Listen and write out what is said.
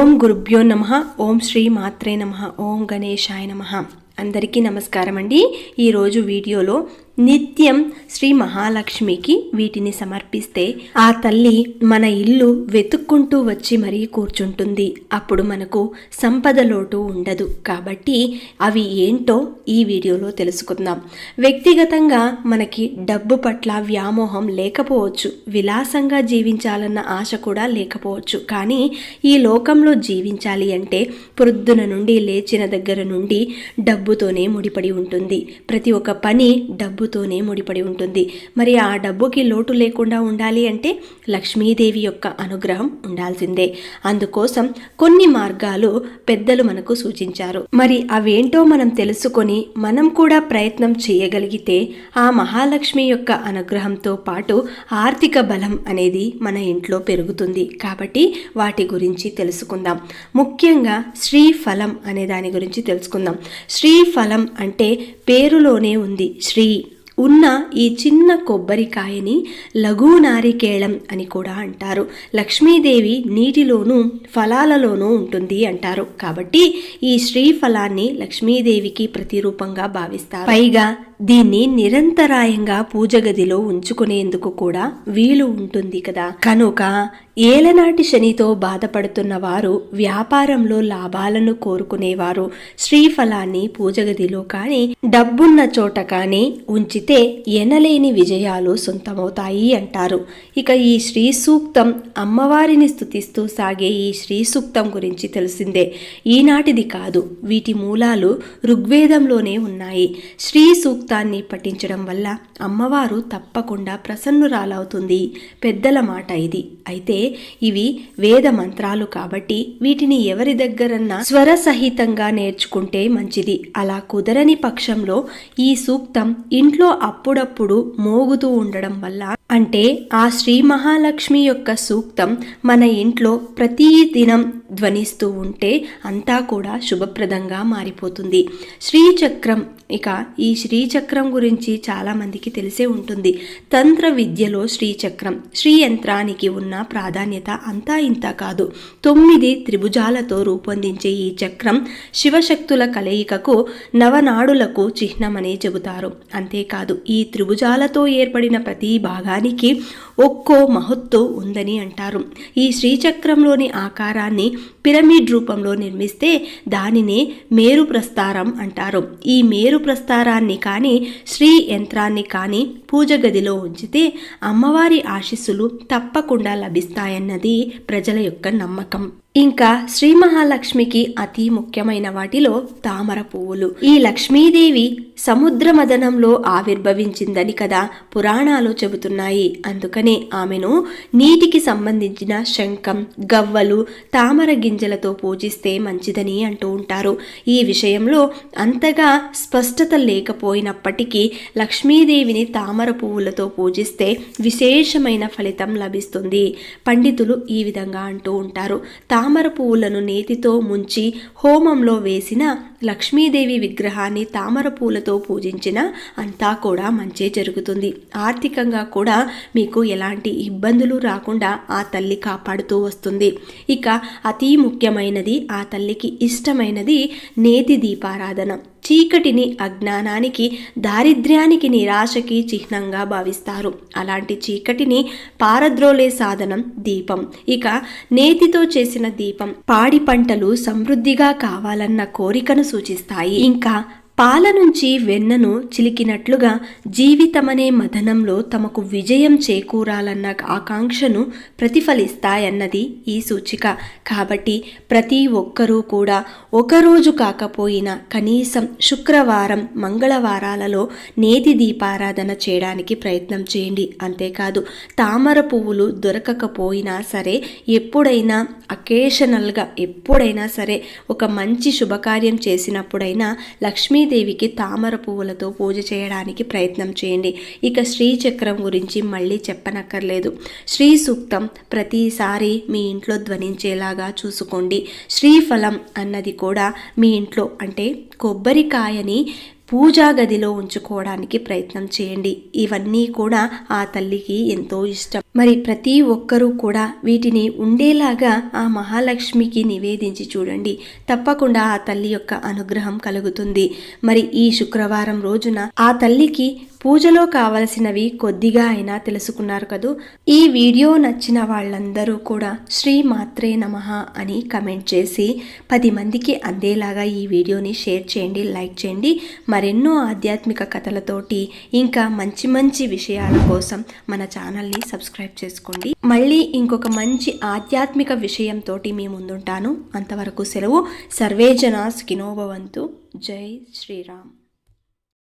ఓం గురుభ్యో నమ ఓం శ్రీ మాత్రే నమ ఓం గణేశాయ నమ. అందరికీ నమస్కారం అండి ఈరోజు వీడియోలో నిత్యం శ్రీ మహాలక్ష్మికి వీటిని సమర్పిస్తే ఆ తల్లి మన ఇల్లు వెతుక్కుంటూ వచ్చి మరీ కూర్చుంటుంది. అప్పుడు మనకు సంపద లోటు ఉండదు. కాబట్టి అవి ఏంటో ఈ వీడియోలో తెలుసుకుందాం. వ్యక్తిగతంగా మనకి డబ్బు పట్ల వ్యామోహం లేకపోవచ్చు. విలాసంగా జీవించాలన్న ఆశ కూడా లేకపోవచ్చు. కానీ ఈ లోకంలో జీవించాలి అంటే పొద్దున నుండి లేచిన దగ్గర నుండి డబ్బుతోనే ముడిపడి ఉంటుంది. ప్రతి ఒక్క పని డబ్బు డబ్బుతోనే ముడిపడి ఉంటుంది. మరి ఆ డబ్బుకి లోటు లేకుండా ఉండాలి అంటే లక్ష్మీదేవి యొక్క అనుగ్రహం ఉండాల్సిందే. అందుకోసం కొన్ని మార్గాలు పెద్దలు మనకు సూచించారు. మరి అవేంటో మనం తెలుసుకొని మనం కూడా ప్రయత్నం చేయగలిగితే ఆ మహాలక్ష్మి యొక్క అనుగ్రహంతో పాటు ఆర్థిక బలం అనేది మన ఇంట్లో పెరుగుతుంది. కాబట్టి వాటి గురించి తెలుసుకుందాం. ముఖ్యంగా శ్రీఫలం అనే దాని గురించి తెలుసుకుందాం. శ్రీఫలం అంటే పేరులోనే ఉంది. శ్రీ ఉన్న ఈ చిన్న కొబ్బరికాయని లఘు నారికేళం అని కూడా అంటారు. లక్ష్మీదేవి నీటిలోనూ ఫలాలలోనూ ఉంటుంది అంటారు. కాబట్టి ఈ శ్రీఫలాన్ని లక్ష్మీదేవికి ప్రతిరూపంగా భావిస్తారు. పైగా దీన్ని నిరంతరాయంగా పూజ గదిలో ఉంచుకునేందుకు కూడా వీలు ఉంటుంది కదా. కనుక ఏలనాటి శనితో బాధపడుతున్న వారు వ్యాపారంలో లాభాలను కోరుకునేవారు. శ్రీఫలాన్ని పూజగదిలో కానీ డబ్బున్న చోట కానీ ఉంచితే ఎనలేని విజయాలు సొంతమవుతాయి అంటారు. ఇక ఈ శ్రీ సూక్తం అమ్మవారిని స్థుతిస్తూ సాగే ఈ శ్రీ సూక్తం గురించి తెలిసిందే. ఈనాటిది కాదు వీటి మూలాలు ఋగ్వేదంలోనే ఉన్నాయి. శ్రీ సూక్తాన్ని పఠించడం వల్ల అమ్మవారు తప్పకుండా ప్రసన్నురాలవుతుంది. పెద్దల మాట ఇది. అయితే ఇవి వేద మంత్రాలు కాబట్టి వీటిని ఎవరి దగ్గరన్నా స్వర సహితంగా నేర్చుకుంటే మంచిది. అలా కుదరని పక్షంలో ఈ సూక్తం ఇంట్లో అప్పుడప్పుడు మోగుతూ ఉండడం వల్ల అంటే ఆ శ్రీ మహాలక్ష్మి యొక్క సూక్తం మన ఇంట్లో ప్రతి దినం ధ్వనిస్తూ ఉంటే అంతా కూడా శుభప్రదంగా మారిపోతుంది. శ్రీచక్రం ఇక ఈ శ్రీచక్రం గురించి చాలామందికి తెలిసే ఉంటుంది. తంత్ర విద్యలో శ్రీచక్రం శ్రీ యంత్రానికి ఉన్న ప్రాధాన్యత అంతా ఇంత కాదు. తొమ్మిది త్రిభుజాలతో రూపొందించే ఈ చక్రం శివశక్తుల కలయికకు నవనాడులకు చిహ్నమని చెబుతారు. అంతేకాదు ఈ త్రిభుజాలతో ఏర్పడిన ప్రతి భాగానికి ఒక్కో మహత్తు ఉందని అంటారు. ఈ శ్రీచక్రంలోని ఆకారాన్ని పిరమిడ్ రూపంలో నిర్మిస్తే దానినే మేరు ప్రస్తారం అంటారు. ఈ మేరు ప్రస్తారాన్ని కానీ శ్రీ యంత్రాన్ని కానీ పూజ గదిలో ఉంచితే అమ్మవారి ఆశీస్సులు తప్పకుండా లభిస్తాయన్నది ప్రజల యొక్క నమ్మకం. ఇంకా శ్రీ మహాలక్ష్మికి అతి ముఖ్యమైన వాటిలో తామర పువ్వులు. ఈ లక్ష్మీదేవి సముద్రమదనంలో ఆవిర్భవించిందని కదా పురాణాలు చెబుతున్నాయి. అందుకనే ఆమెను నీటికి సంబంధించిన శంఖం గవ్వలు తామర గింజలతో పూజిస్తే మంచిదని అంటూ ఉంటారు. ఈ విషయంలో అంతగా స్పష్టత లేకపోయినప్పటికీ లక్ష్మీదేవిని తామర పువ్వులతో పూజిస్తే విశేషమైన ఫలితం లభిస్తుంది. పండితులు ఈ విధంగా అంటూ ఉంటారు. తామర పువ్వులను నేతితో ముంచి హోమంలో వేసిన లక్ష్మీదేవి విగ్రహాన్ని తామర పూలతో పూజించిన అంతా కూడా మంచే జరుగుతుంది. ఆర్థికంగా కూడా మీకు ఎలాంటి ఇబ్బందులు రాకుండా ఆ తల్లి కాపాడుతూ వస్తుంది. ఇక అతి ముఖ్యమైనది ఆ తల్లికి ఇష్టమైనది నేతి దీపారాధన. చీకటిని అజ్ఞానానికి దారిద్ర్యానికి నిరాశకి చిహ్నంగా భావిస్తారు. అలాంటి చీకటిని పారద్రోలే సాధనం దీపం. ఇక నేతితో చేసిన దీపం పాడి పంటలు సమృద్ధిగా కావాలన్న కోరికను సూచిస్తాయి. ఇంకా పాల నుంచి వెన్నను చిలికినట్లుగా జీవితమనే మదనంలో తమకు విజయం చేకూరాలన్న ఆకాంక్షను ప్రతిఫలిస్తాయన్నది ఈ సూచిక. కాబట్టి ప్రతి ఒక్కరూ కూడా ఒకరోజు కాకపోయినా కనీసం శుక్రవారం మంగళవారాలలో నేతి దీపారాధన చేయడానికి ప్రయత్నం చేయండి. అంతేకాదు తామర పువ్వులు దొరకకపోయినా సరే ఎప్పుడైనా అకేషనల్గా ఎప్పుడైనా సరే ఒక మంచి శుభకార్యం చేసినప్పుడైనా లక్ష్మీ లక్ష్మీదేవికి తామర పువ్వులతో పూజ చేయడానికి ప్రయత్నం చేయండి. ఇక శ్రీచక్రం గురించి మళ్ళీ చెప్పనక్కర్లేదు. శ్రీ సూక్తం ప్రతిసారి మీ ఇంట్లో ధ్వనించేలాగా చూసుకోండి. శ్రీఫలం అన్నది కూడా మీ ఇంట్లో అంటే కొబ్బరికాయని పూజా గదిలో ఉంచుకోవడానికి ప్రయత్నం చేయండి. ఇవన్నీ కూడా ఆ తల్లికి ఎంతో ఇష్టం. మరి ప్రతి ఒక్కరూ కూడా వీటిని ఉండేలాగా ఆ మహాలక్ష్మికి నివేదించి చూడండి. తప్పకుండా ఆ తల్లి యొక్క అనుగ్రహం కలుగుతుంది. మరి ఈ శుక్రవారం రోజున ఆ తల్లికి పూజలో కావలసినవి కొద్దిగా అయినా తెలుసుకున్నారు కదూ? ఈ వీడియో నచ్చిన వాళ్ళందరూ కూడా శ్రీ మాత్రే నమ అని కమెంట్ చేసి పది మందికి అందేలాగా ఈ వీడియోని షేర్ చేయండి లైక్ చేయండి. మరెన్నో ఆధ్యాత్మిక కథలతోటి ఇంకా మంచి మంచి విషయాల కోసం మన ఛానల్ని సబ్స్క్రైబ్ చేసుకోండి. మళ్ళీ ఇంకొక మంచి ఆధ్యాత్మిక విషయంతో మీ ముందుంటాను. అంతవరకు సెలవు. సర్వేజన సుఖినోభవంతు జై శ్రీరామ్.